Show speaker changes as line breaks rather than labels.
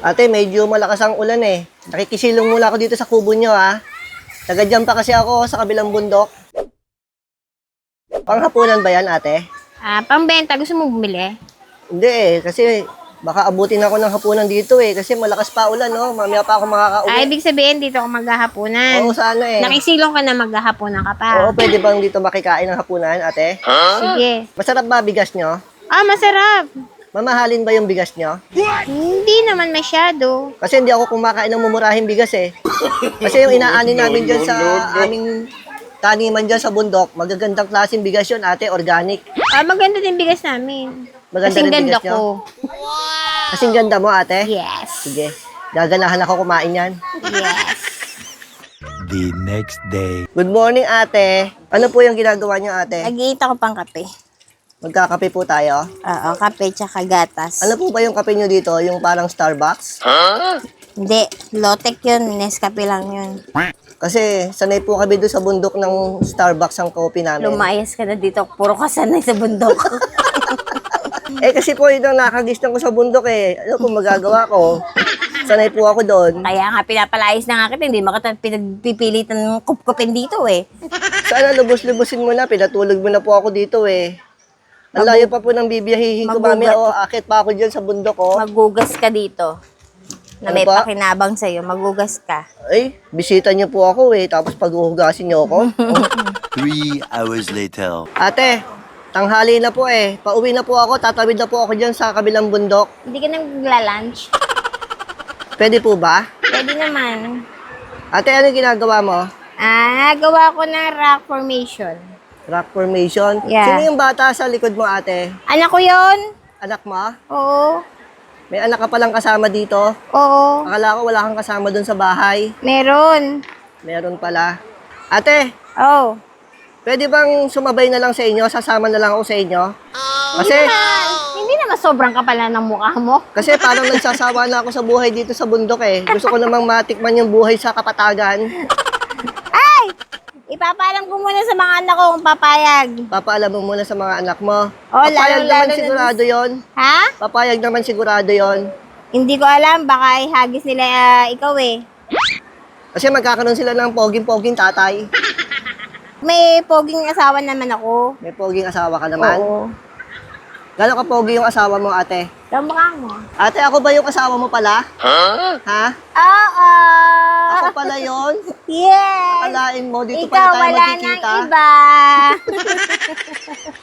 Ate, medyo malakas ang ulan eh. Nakikisilong muna ako dito sa kubo nyo ha. Taga dyan pa kasi ako sa kabilang bundok. Panghapunan ba yan ate?
Ah, pambenta, gusto mo bumili?
Hindi eh, kasi baka abutin ako ng hapunan dito eh. Kasi malakas pa ulan no, mamaya pa ako
Ah,
makakauwi.
ibig sabihin dito ako maghahaponan.
Oo, sana eh.
Nakisilong ka na maghahaponan ka pa.
Oo, pwede bang dito makikain ng hapunan ate?
Sige.
Masarap ba bigas nyo?
Ah, masarap.
Mamahalin ba yung bigas nyo?
Hindi naman masyado.
Kasi hindi ako kumakain ng mumurahing bigas eh. Kasi yung inaani namin dyan sa aming taniman dyan sa bundok, magagandang klaseng bigas yun, ate, organic.
Ah, maganda din bigas namin.
Maganda
Kasing
rin
ganda
bigas nyo?
ko.
Kasing ganda mo, ate.
Yes.
Sige, gaganahan ako kumain yan.
Yes.
The next day.
Good morning, ate. Ano po yung ginagawa niyo, ate?
Nag-iita ko pang kape.
Magkakape po tayo.
Oo, kape tsaka gatas.
Ano po ba yung kape niyo dito? Yung parang Starbucks?
Hindi, Lotek yun. Nescafe lang yun.
Kasi sanay po kami doon sa bundok ng Starbucks ang coffee namin.
Lumayas ka na dito. Puro ka sanay sa bundok.
Eh kasi po yun ang nakagisnan ko sa bundok eh. Ano kung magagawa ko? Sanay po ako doon.
Kaya nga pinapalayas na nga kita. Hindi makata pinagpipilitan ng kupkupin dito eh.
Sana lubos-lubosin mo na. Pinatulog mo na po ako dito eh. Ang layo pa po ng bibiyahihin ko
Magugat.
mamaya. O, akit pa ako dyan sa bundok oh.
Magugas ka dito. Na
Ano
may
ba?
pakinabang sa'yo. Magugas ka.
Ay, bisita niyo po ako eh. Tapos pag-uhugasin niyo ako.
Three hours later.
Ate, tanghali na po eh. Pauwi na po ako. Tatawid na po ako dyan sa kabilang bundok.
Hindi ka nagla-lunch?
Pwede po ba?
Pwede naman.
Ate, ano ginagawa mo?
Ah, gawa ko ng rock formation.
Rock formation?
Yeah.
Sino yung bata sa likod mo, ate?
Anak ko yon?
Anak mo?
Oo.
May anak ka palang kasama dito?
Oo.
Akala ko wala kang kasama doon sa bahay.
Meron.
Meron pala. Ate,
Oh.
pwede bang sumabay na lang sa inyo? Sasama na lang ako sa inyo? Kasi,
Ah, hindi naman sobrang kapala ng mukha mo.
kasi parang nagsasawa na ako sa buhay dito sa bundok eh. Gusto ko namang matikman yung buhay sa kapatagan.
Ay! Ipapaalam ko muna sa mga anak ko kung papayag.
Papaalam mo muna sa mga anak mo.
Oh,
Papayag
lalo-
naman
lalo na
sigurado yon.
Ha?
Papayag naman sigurado yon.
Hindi ko alam. Baka ihagis nila ah, ikaw eh.
Kasi magkakaroon sila ng poging-poging tatay.
May poging asawa naman ako.
May poging asawa ka naman.
Oo.
Gano'n ka pogi yung asawa mo, ate?
Kamukha mo.
Ate, ako ba yung asawa mo pala? Ha?
Oo.
Pala yon.
Yes.
Akalain mo, dito
Ikaw,
pala tayo
wala nang iba.